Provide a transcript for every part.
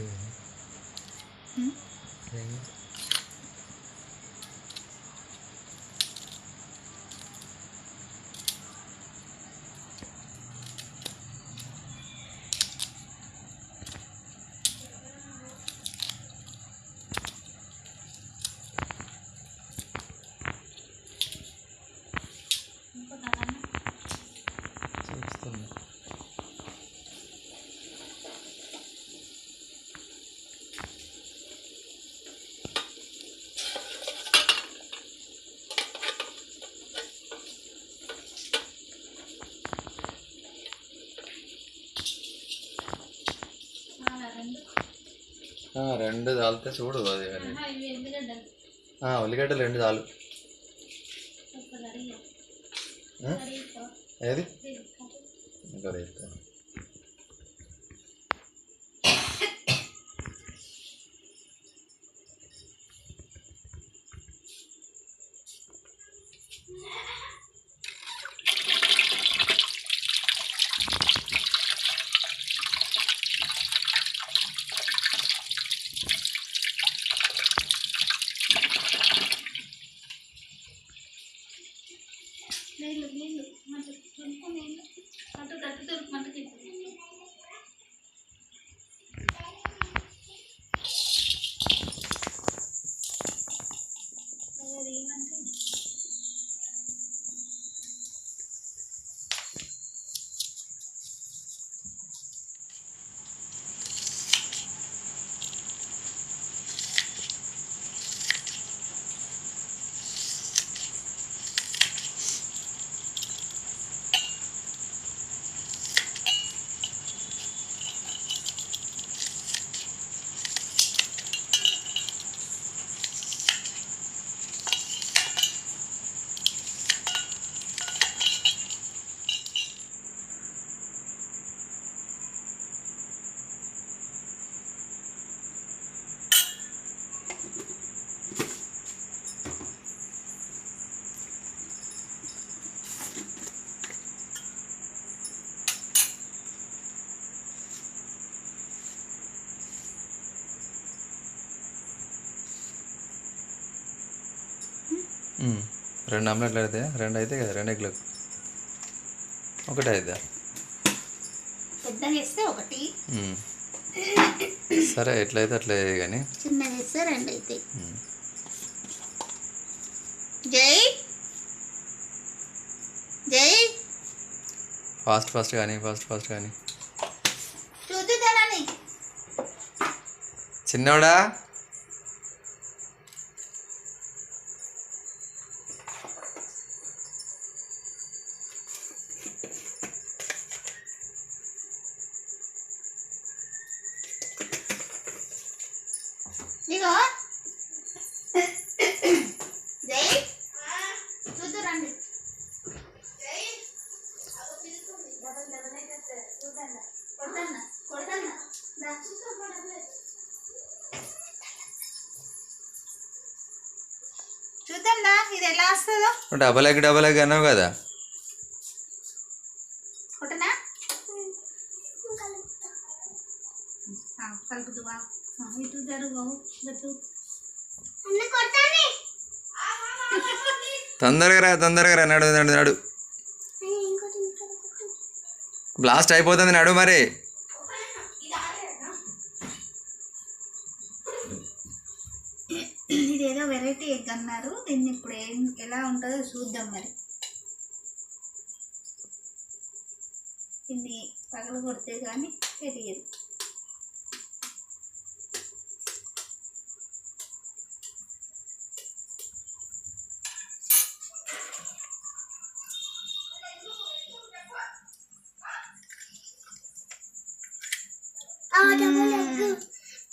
เพลงเพลง ఆ, రెండు చాలితే చూడు అది అది ఆ, ఉల్లిగడ్డలు రెండు చాలు ఆ? నీళ్ళు నీళ్ళు మంట కొంచెం నీళ్ళు. అటు అటు దొరికి మంటకి రెండు ఆమ్లెట్లు అయితే రెండు అయితే కదా రెండు ఎగ్లకు ఒకటే అయితే. ఒకటి. సరే ఎట్లయితే అట్లా కానీ రెండు అయితే. జై. జై. ఫాస్ట్ ఫాస్ట్ కానీ ఫాస్ట్ ఫాస్ట్ కానీ చిన్నోడా? ఇది ఎలా వస్తుందో? డబల్ ఎగ్ డబల్ ఎగ్ అన్నావు కదా. కొట్టనా? ఆ, కలుపుదువా. ఆ, ఇటు జరుగు గట్టు తొందరగా రా తొందరగా రా. నడు నడు నడు. బ్లాస్ట్ అయిపోతుంది నడు మరి. ఇదేదో వెరైటీ ఎగ్ అన్నారు. దీన్ని ఇప్పుడు ఏం ఎలా ఉంటుందో చూద్దాం మరి. దీన్ని పగలు కొడితే కానీ తెలియదు.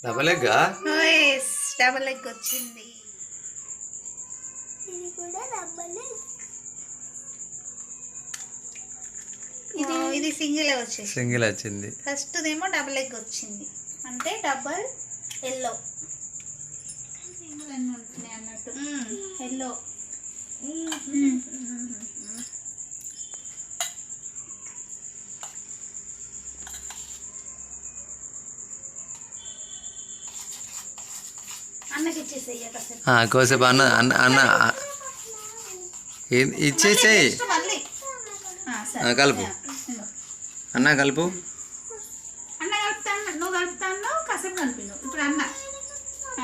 డబల్ ఎగ్గా డబల్ ఎగ్ వచ్చింది. ఇది ఇది సింగిల్ వచ్చేసి సింగిల్ వచ్చింది. ఫస్ట్ ఏమో డబుల్ ఎగ్ వచ్చింది. అంటే డబల్ ఎల్లో సింగిల్ అన్నట్టు. ఎల్లో కాసేపు అన్న అన్న అన్న ఇచ్చేసేయ్ కలుపు. అన్న కలుపు. అన్న కలుపుతాను నువ్వు కలుపుతాను కాసేపు కలిపి నువ్వు ఇప్పుడు అన్న.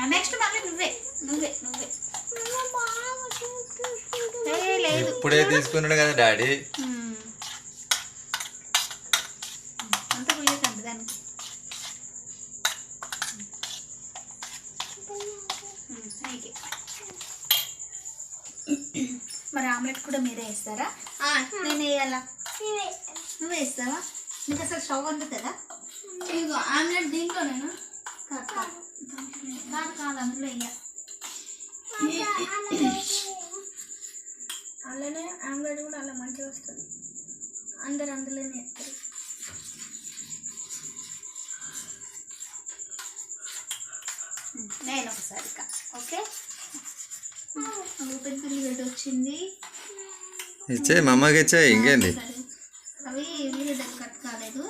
నెక్స్ట్ మళ్ళీ నువ్వే నువ్వే నువ్వే. ఏ, లేదు. ఇప్పుడే తీసుకున్నాడు కదా డాడీ. నీకే. మరి ఆమ్లెట్ కూడా మీరే వేస్తారా? నేను వేయాలా? నువ్వు వేస్తావా? నీకు అసలు స్టవ్ అందుతుందా ఇదిగో ఆమ్లెట్ దీంట్లోనేనా? కాదు కాదు. కాదు. కాదు అందులో వేయ. అలానే ఆమ్లెట్ కూడా అలా మంచిగా వస్తుంది. అందరు అందులోనే ఎత్తారు ఓకే? ఓపెన్ పిల్లి వచ్చింది ఇచ్చే మా అమ్మకి ఇచ్చేయి ఇంకేంది. అవి కట్ కాలేదు.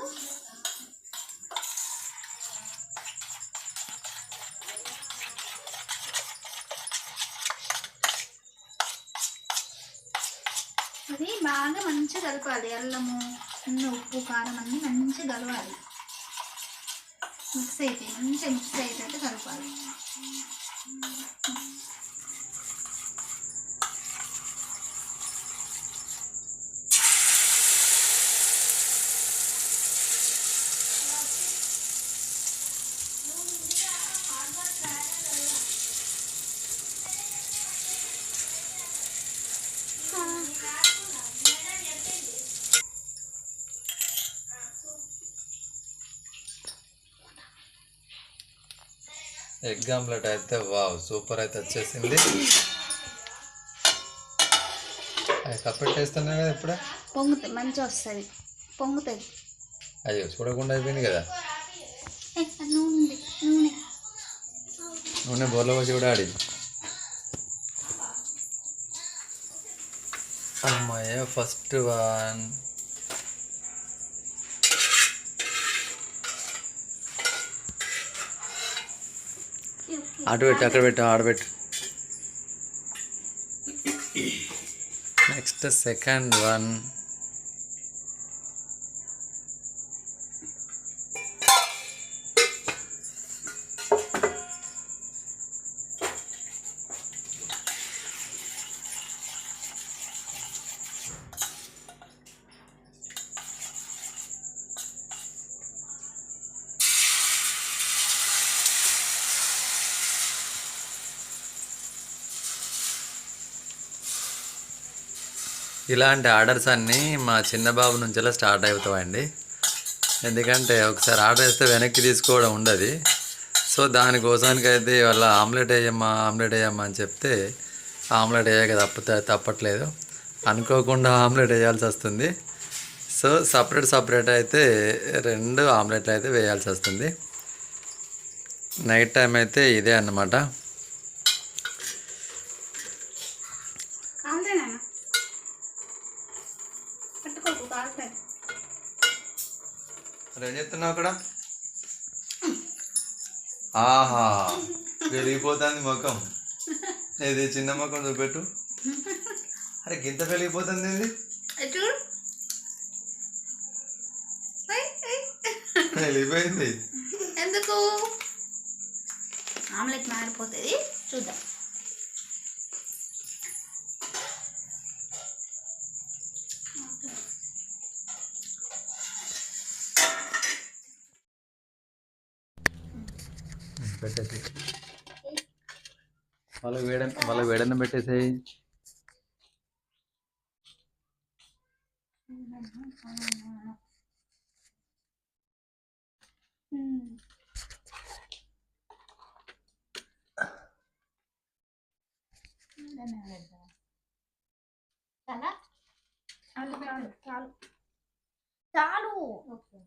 అది బాగా మంచిగా కలపాలి. అల్లము ఉప్పు కారం అన్నీ మంచిగా కలవాలి మిక్స్ అయితే మంచిగా మిక్స్ అయ్యేటట్టు కలపాలి ఎగ్ ఆమ్లెట్ అయితే వావ్ సూపర్ అయితే వచ్చేసింది. అది కప్పెట్టేస్తున్నాయి కదా ఇప్పుడే? పొంగుతుంది మంచిగా వస్తుంది పొంగుతుంది అయ్యో చూడకుండా అయిపోయింది కదా? నూనె బోర్లో పోసి కూడా ఆడి. అమ్మాయ ఫస్ట్ వన్ అటు పెట్టు అక్కడ పెట్టు ఆడబెట్టు. నెక్స్ట్ సెకండ్ వన్ ఇలాంటి ఆర్డర్స్ అన్నీ మా చిన్న బాబు నుంచెలా స్టార్ట్ అవుతాయండి ఎందుకంటే ఒకసారి ఆర్డర్ వేస్తే వెనక్కి తీసుకోవడం ఉండదు. సో దానికోసానికి అయితే వాళ్ళ ఆమ్లెట్ వేయమ్మా ఆమ్లెట్ వేయమ్మా అని చెప్తే ఆమ్లెట్ వేయక తప్ప తప్పట్లేదు. అనుకోకుండా ఆమ్లెట్ వేయాల్సి వస్తుంది. సో సపరేట్ సపరేట్ అయితే రెండు ఆమ్లెట్లు అయితే వేయాల్సి వస్తుంది. నైట్ టైం అయితే ఇదే అన్నమాట. అక్కడ? ఆహా వెలిగిపోతుంది ముఖం. ఇది చిన్న ముఖం చూపెట్టు. అరే గింత వెలిగిపోతుంది ఇది. వెలిగిపోయింది ఎందుకు? ఆమ్లెట్ మారిపోతుంది చూద్దాం. పెట్టేసి వాళ్ళకి వేడ వాళ్ళకి వేడన్న పెట్టేసేయి. చాలా. చాలు చాలు చాలు ఓకే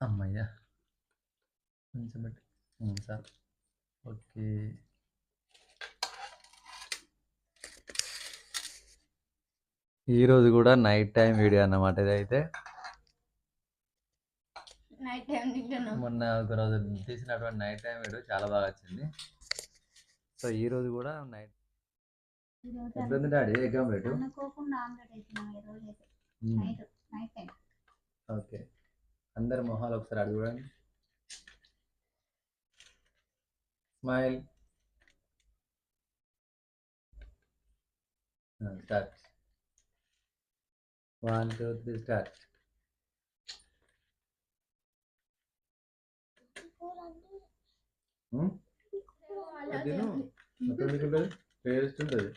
అమ్మయ్యా పెట్టి సార్ ఓకే. ఈరోజు కూడా నైట్ టైం వీడియో అన్నమాట ఇదైతే నైట్ టైం తింటున్నాం మొన్న ఒక రోజు తీసినటువంటి నైట్ టైం వీడియో చాలా బాగా వచ్చింది. సో ఈ రోజు కూడా నైట్ ఎట్లుంది డాడీ ఎగ్ ఆమ్లెట్ అనుకోకుండా ఆమ్లెట్ వేసినాం ఈరోజు అయితే. Night night time. ఓకే. అందరి మొహాలు ఒకసారి అడుగు చూడండి smile start one two three start తిను మొత్తం ఉంటుంది టేస్ట్ ఉంటుంది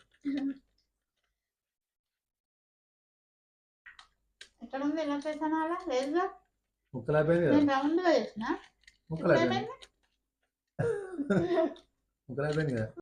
ఎక్కడ ఉంది ఎలా చేసాను అలా లేదుగా ముక్కలు అయిపోయింది కదా నేను రౌండ్గా